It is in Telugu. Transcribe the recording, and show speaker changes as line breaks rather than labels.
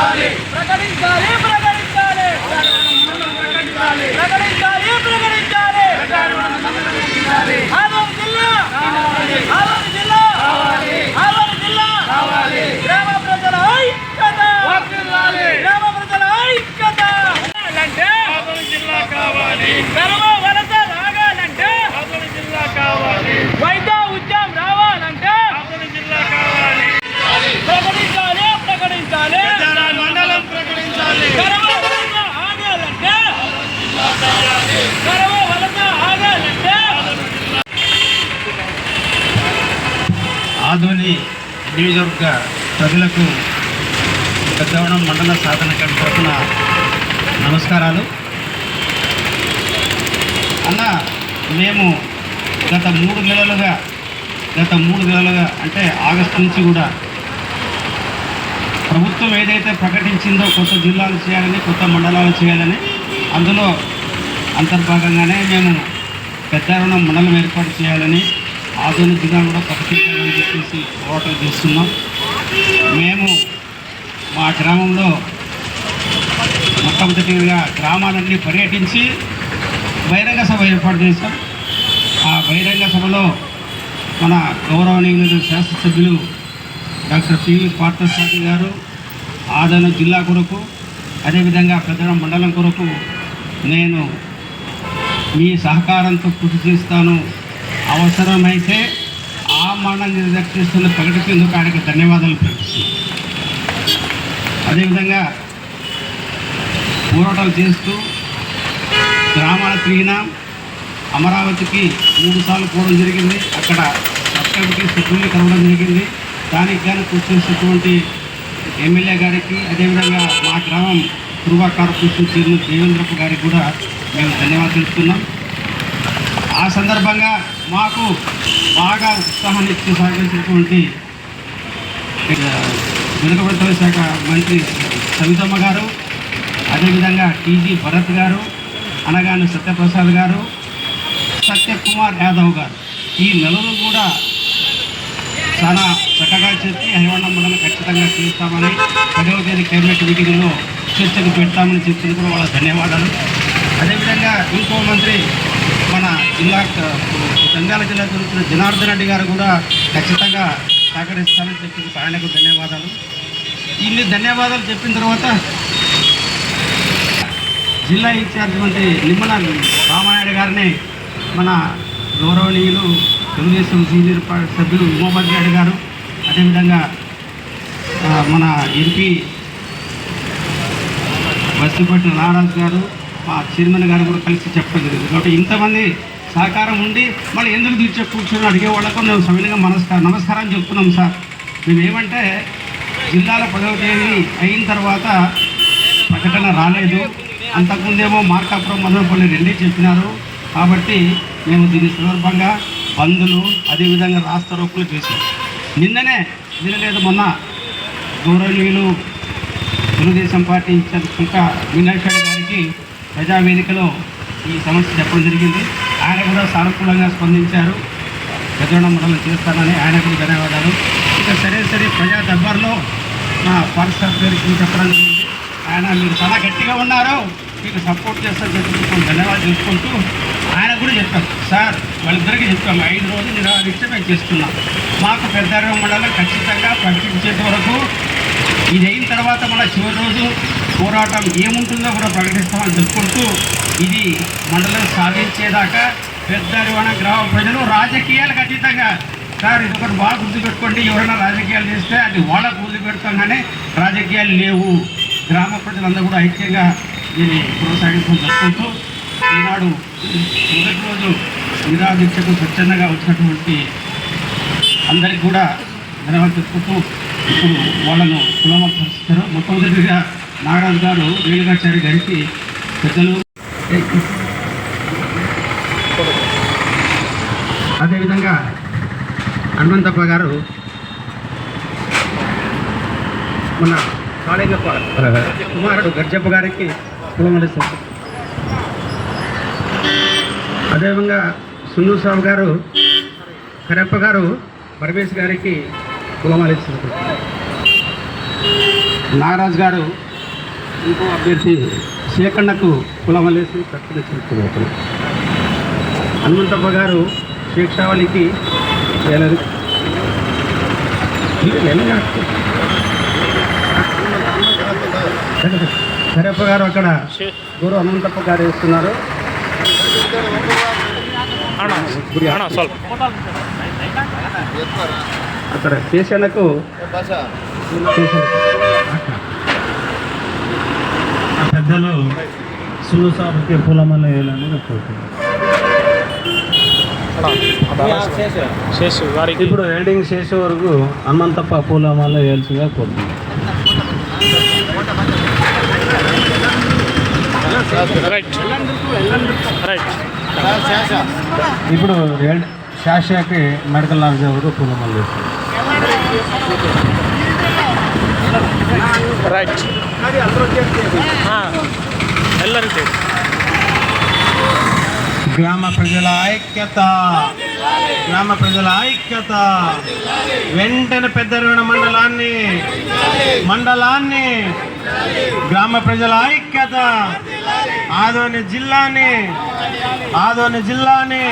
ప్రకటించాలి ప్రకటించాలి ప్రకటించాలి ప్రకటించాలి ఆదోని జిల్లా ఆదోని జిల్లా ఆదోని జిల్లా గ్రామ ప్రజల ఐక్యత గ్రామ ప్రజల ఐక్యత అంటే గర్వ వలస
ఆధుని నియోజకవర్గ ప్రజలకు పెద్దవడం మండల సాధన కమిటీ తరఫున నమస్కారాలు. అన్న మేము గత మూడు నెలలుగా గత మూడు నెలలుగా అంటే ఆగస్టు నుంచి కూడా ప్రభుత్వం ఏదైతే ప్రకటించిందో కొత్త జిల్లాలు చేయాలని కొత్త మండలాలు చేయాలని అందులో అంతర్భాగంగానే మేము పెద్దారణం మండలం ఏర్పాటు చేయాలని ఆధునిక జిల్లా కూడా ప్రకటించాలని చెప్పేసి పోరాటం చేస్తున్నాం. మేము మా గ్రామంలో మొట్టమొదటిగా గ్రామాలన్నీ పర్యటించి బహిరంగ సభ ఏర్పాటు చేశాం. ఆ బహిరంగ సభలో మన గౌరవనీయులు శాసనసభ్యులు డాక్టర్ పివి పార్థసారథి గారు ఆదరణ జిల్లా కొరకు అదేవిధంగా పెద్దడం మండలం కొరకు నేను మీ సహకారంతో కృషి చేస్తాను. అవసరమైతే ఆ మండలం నిర్దేశిస్తున్న ప్రకటించేందుకు ఆయనకి ధన్యవాదాలు ప్రకటిస్తున్నాం అదేవిధంగా పోరాటాలు చేస్తూ గ్రామాల తిరిగిన అమరావతికి మూడు సార్లు పోవడం జరిగింది. అక్కడ అక్కడికి సభ్యుల్ని కలవడం జరిగింది. దానికి కానీ కృషి చేసినటువంటి ఎమ్మెల్యే గారికి అదేవిధంగా మా గ్రామం పూర్వకారు కార్పొరేషన్ చైర్మన్ దేవేంద్రప్ప గారికి కూడా మేము ధన్యవాదాలు తెలుపుతున్నాం. ఆ సందర్భంగా మాకు బాగా ఉత్సాహాన్ని ఇచ్చి సహకరించినటువంటి వెనుకబడిన శాఖ మంత్రి సవితమ్మ గారు అదేవిధంగా టీజీ భరత్ గారు అనగాని సత్యప్రసాద్ గారు సత్యకుమార్ యాదవ్ గారు. ఈ నలుగురు కూడా చాలా చక్కగా చెప్పి హరివణ ఖచ్చితంగా చేస్తామని పదవ తేదీ కేబినెట్ మీటింగ్లో చర్చకు పెడతామని చెప్పింది వాళ్ళ ధన్యవాదాలు. అదేవిధంగా ఇంకో మంత్రి మన జిల్లా నంద్యాల జిల్లా జరుగుతున్న జనార్దన్ రెడ్డి గారు కూడా ఖచ్చితంగా సహకరిస్తానని చెప్పింది ఆయనకు ధన్యవాదాలు. ఇన్ని ధన్యవాదాలు చెప్పిన తర్వాత జిల్లా ఇన్ఛార్జ్ వంటి నిమ్మల రామానాయుడు గారిని మన గౌరవనీయులు తెలుగుదేశం సీనియర్ సభ్యులు ఉమాపతి రెడ్డి గారు అదేవిధంగా మన ఎంపీ బస్సుపట్టిన నారాజు గారు మా చైర్మన్ గారు కూడా కలిసి చెప్పడం జరిగింది. కాబట్టి ఇంతమంది సహకారం ఉండి మళ్ళీ ఎందుకు తీర్చే కూర్చొని అడిగే వాళ్ళకు మేము సవినంగా నమస్కారం నమస్కారం చెప్తున్నాం సార్. మేము ఏమంటే జిల్లాల పదవ తేదీ అయిన తర్వాత ప్రకటన రాలేదు. అంతకుముందేమో మార్కాపురం మదనపల్లి రెండే చెప్పినారు. కాబట్టి మేము దీని సందర్భంగా బంధులు అదేవిధంగా రాష్ట్ర రోకులు చేశాం. నిన్ననే నిన్నలేదు మొన్న గౌరవనీయులు తెలుగుదేశం పార్టీ ఇన్ఛార్జ్ మీనాక్షి గారికి ప్రజావేదికలో ఈ సమస్య చెప్పడం జరిగింది. ఆయన కూడా సానుకూలంగా స్పందించారు. పెద్దోడ మండలం చేస్తానని ఆయనకు ధన్యవాదాలు. ఇక సరే సరే ప్రజా దర్బార్లో మా పాఠశాల గారికి చెప్పడం జరిగింది. ఆయన మీరు చాలా గట్టిగా ఉన్నారు. మీకు సపోర్ట్ చేస్తాను చెప్పి ధన్యవాదాలు తెలుసుకుంటూ ఆయన కూడా చెప్పాం సార్ వాళ్ళిద్దరికీ చెప్పాం. ఐదు రోజులు నిరాదీక్ష మేము చేస్తున్నాం. మాకు పెద్ద మండలం ఖచ్చితంగా ప్రకటించేంత వరకు ఇది అయిన తర్వాత మన చివరి రోజు పోరాటం ఏముంటుందో కూడా ప్రకటిస్తామని చెప్పుకుంటూ ఇది మండలం సాధించేదాకా పెద్ద గ్రామ ప్రజలు రాజకీయాలకు అతీతంగా. సార్ ఇది ఒకటి బాగా గుర్తుపెట్టుకోండి. ఎవరైనా రాజకీయాలు చేస్తే అది వాళ్ళకు గుర్తుపెడతాం కానీ రాజకీయాలు లేవు. గ్రామ ప్రజలందరూ కూడా ఐక్యంగా దీన్ని కొనసాగించడం జరుపుకుంటూ ఈనాడు మొదటి రోజు నిరాదీక్షకు స్వచ్ఛందంగా వచ్చినటువంటి అందరికీ కూడా ధన్యవాదాలు చెప్పుకుంటూ ఇప్పుడు వాళ్ళను కులమర్పిస్తారు మొట్టమొదటిగా నాగరాజు గారు రేణుగాచారి గారికి పెద్దలు. అదేవిధంగా హనుమంతప్ప గారు మన కాళింగప్ప కుమారుడు గర్జప్ప గారికి కులమలిస్తారు అదేవిధంగా సున్ను స్వామి గారు కరెప్ప గారు పరమేశ్ గారికి కులమాలిస్తారు నాగరాజు గారు ఇంకో అభ్యర్థి శేఖన్నకు కులమలేసి ప్రకటించుకున్నారు హనుమంతప్ప గారు శిక్షావళికి వేలరు సరేప్ప గారు అక్కడ గురు హనుమంతప్ప గారు వేస్తున్నారు. అక్కడ కేసీఆర్కు
ఆ పెద్దలు సులు సాబుకి పూలమాల వేయాలని కోరుతున్నాను. ఇప్పుడు ఎండింగ్ చేసే వరకు హనుమంతప్ప పూలమాల వేయాల్సిందిగా కోరుతున్నాను. ఇప్పుడు శాషాకి మెడికల్ నాలెడ్జ్ వరకు పూలమాల వేస్తారు
రైట్ ಎಲ್ಲರಿಗೂ
గ్రామ ప్రజల ఐక్యత గ్రామ ప్రజల ఐక్యత వెంటనే పెద్దరవణ మండలాన్ని మండలాన్ని గ్రామ ప్రజల ఐక్యత ఆదోని జిల్లాని ఆదోని జిల్లాని